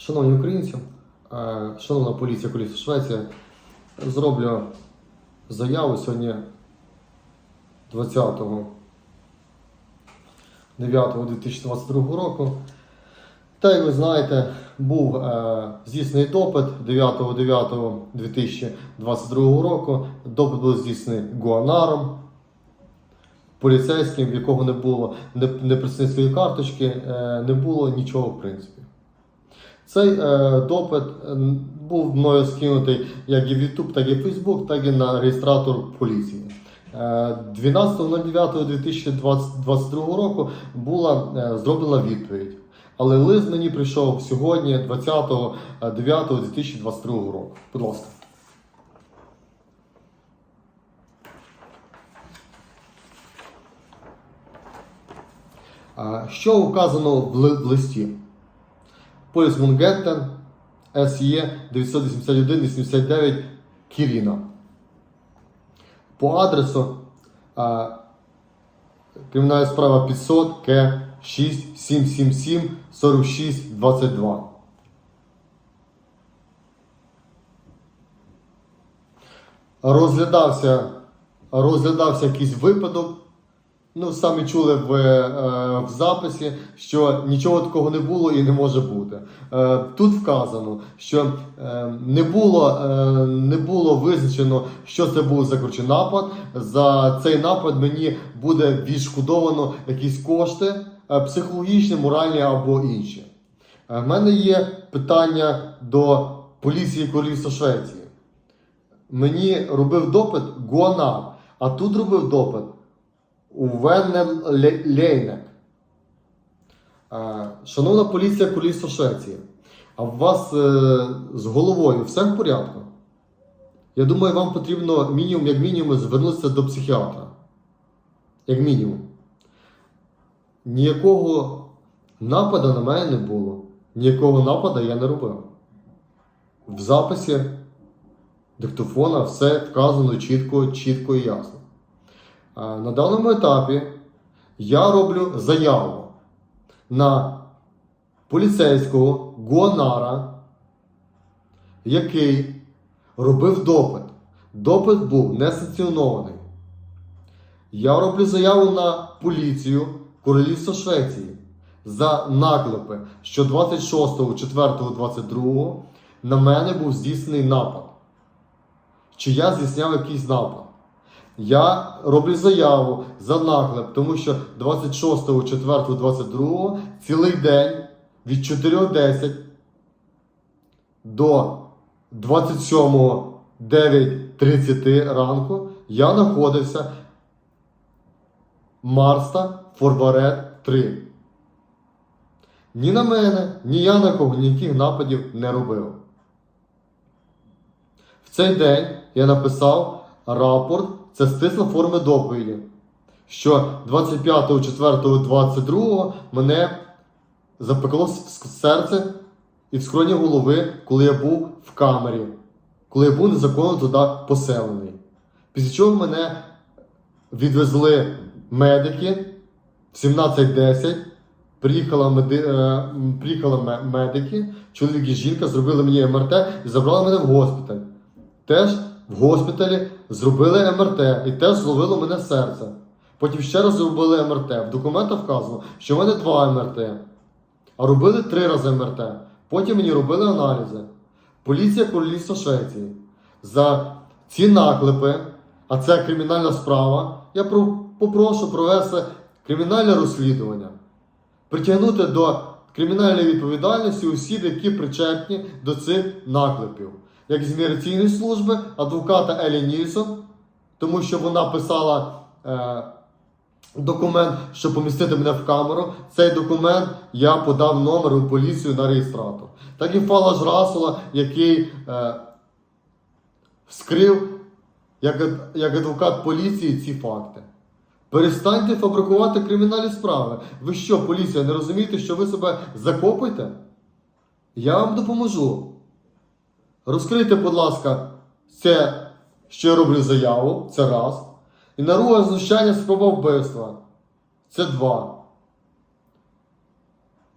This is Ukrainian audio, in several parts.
Шановні українці, е, шановна поліція Колісу Швеція, зроблю заяву сьогодні 20 9.2022 року. Та як ви знаєте, був е, здійснений допит 9.9.2022 року. Допит був здійснений гуанаром, поліцейським, в якого не було не, не представницької карточки, е, не було нічого в принципі. Цей е, допит е, був мною скинутий як і в YouTube, так і в Facebook, так і на реєстратор поліції. Е, 12.09.2022 року була е, зроблена відповідь. Але лист мені прийшов сьогодні, 20.09.2022 року. Будь ласка. Що указано в ли- в листі? Поліс Мунгеттен, СЄ 981-89 Кіріна. По адресу а, кримінальна справа 500 К 6777 46 22. Розглядався, розглядався якийсь випадок. Ну, самі чули в, е, в записі, що нічого такого не було і не може бути. Е, тут вказано, що е, не було, е, не було визначено, що це був за коротше, напад. За цей напад мені буде відшкодовано якісь кошти е, психологічні, моральні або інші. Е, в мене є питання до поліції Королівства Швеції. Мені робив допит Гуанар, а тут робив допит Увенен Лейнек. Шановна поліція Королівства Швеції, а у вас е, з головою все в порядку? Я думаю, вам потрібно мінімум, як мінімум, звернутися до психіатра. Як мінімум. Ніякого нападу на мене не було. Ніякого нападу я не робив. В записі диктофона все вказано чітко, чітко і ясно. На даному етапі я роблю заяву на поліцейського Гуанара, який робив допит. Допит був не санкціонований. Я роблю заяву на поліцію Королівства Швеції за наклепи, що 26.04.22 на мене був здійснений напад. Чи я здійсняв якийсь напад? Я роблю заяву за наклеп, тому що 26.04.22 цілий день від 4.10 до 27.9.30 ранку я знаходився Марста Форварет 3. Ні на мене, ні я на кого ніяких нападів не робив. В цей день я написав рапорт, це стисла форми доповіді, що 25.04.22 мене запекло серце і в скроні голови, коли я був в камері, коли я був незаконно туди поселений. Після чого мене відвезли медики в 17.10. Приїхала, меди... е, приїхали медики, чоловік і жінка зробили мені МРТ і забрали мене в госпіталь. Теж в госпіталі зробили МРТ і теж зловило мене серце. Потім ще раз зробили МРТ. В документах вказано, що в мене два МРТ. А робили три рази МРТ. Потім мені робили аналізи. Поліція Королівства Швеції. За ці наклепи, а це кримінальна справа, я про- попрошу провести кримінальне розслідування. Притягнути до кримінальної відповідальності осіб, які причетні до цих наклепів, як з міграційної служби, адвоката Елі Нільсон, тому що вона писала е, документ, щоб помістити мене в камеру. Цей документ я подав номер у поліцію на реєстратор. Так і Фалаш Расула, який е, вскрив як, як адвокат поліції ці факти. Перестаньте фабрикувати кримінальні справи. Ви що, поліція, не розумієте, що ви себе закопуєте? Я вам допоможу. Розкрийте, будь ласка, це, що я роблю заяву, це раз. І наруга знущання спроба вбивства. Це два.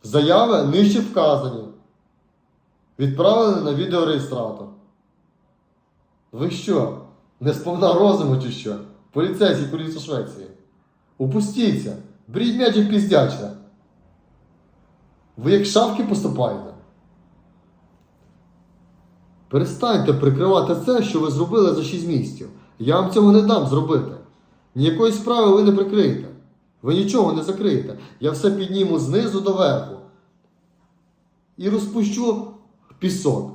Заяви нижче вказані. Відправили на відеореєстратор. Ви що? Не сповна розуму чи що? Поліцейський поліція Швеції. Упустіться! Беріть м'яч і піздячте. Ви як шавки поступаєте? Перестаньте прикривати це, що ви зробили за 6 місяців. Я вам цього не дам зробити. Ніякої справи ви не прикриєте. Ви нічого не закриєте. Я все підніму знизу до верху. І розпущу пісок.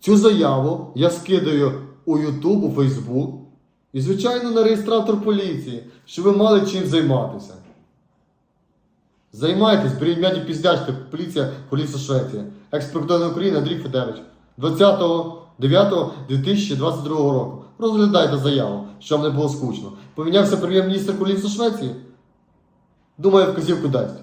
Цю заяву я скидаю у YouTube, у Facebook і, звичайно, на реєстратор поліції, щоб ви мали чим займатися. Займайтесь, м'яді піздячте, поліція, поліція Швеції. Експертовна України Андрій Федорович. 20.09.2022 року. Розглядайте заяву, щоб не було скучно. Помінявся прем'єр-міністр поліції Швеції. Думаю, вказівку дасть.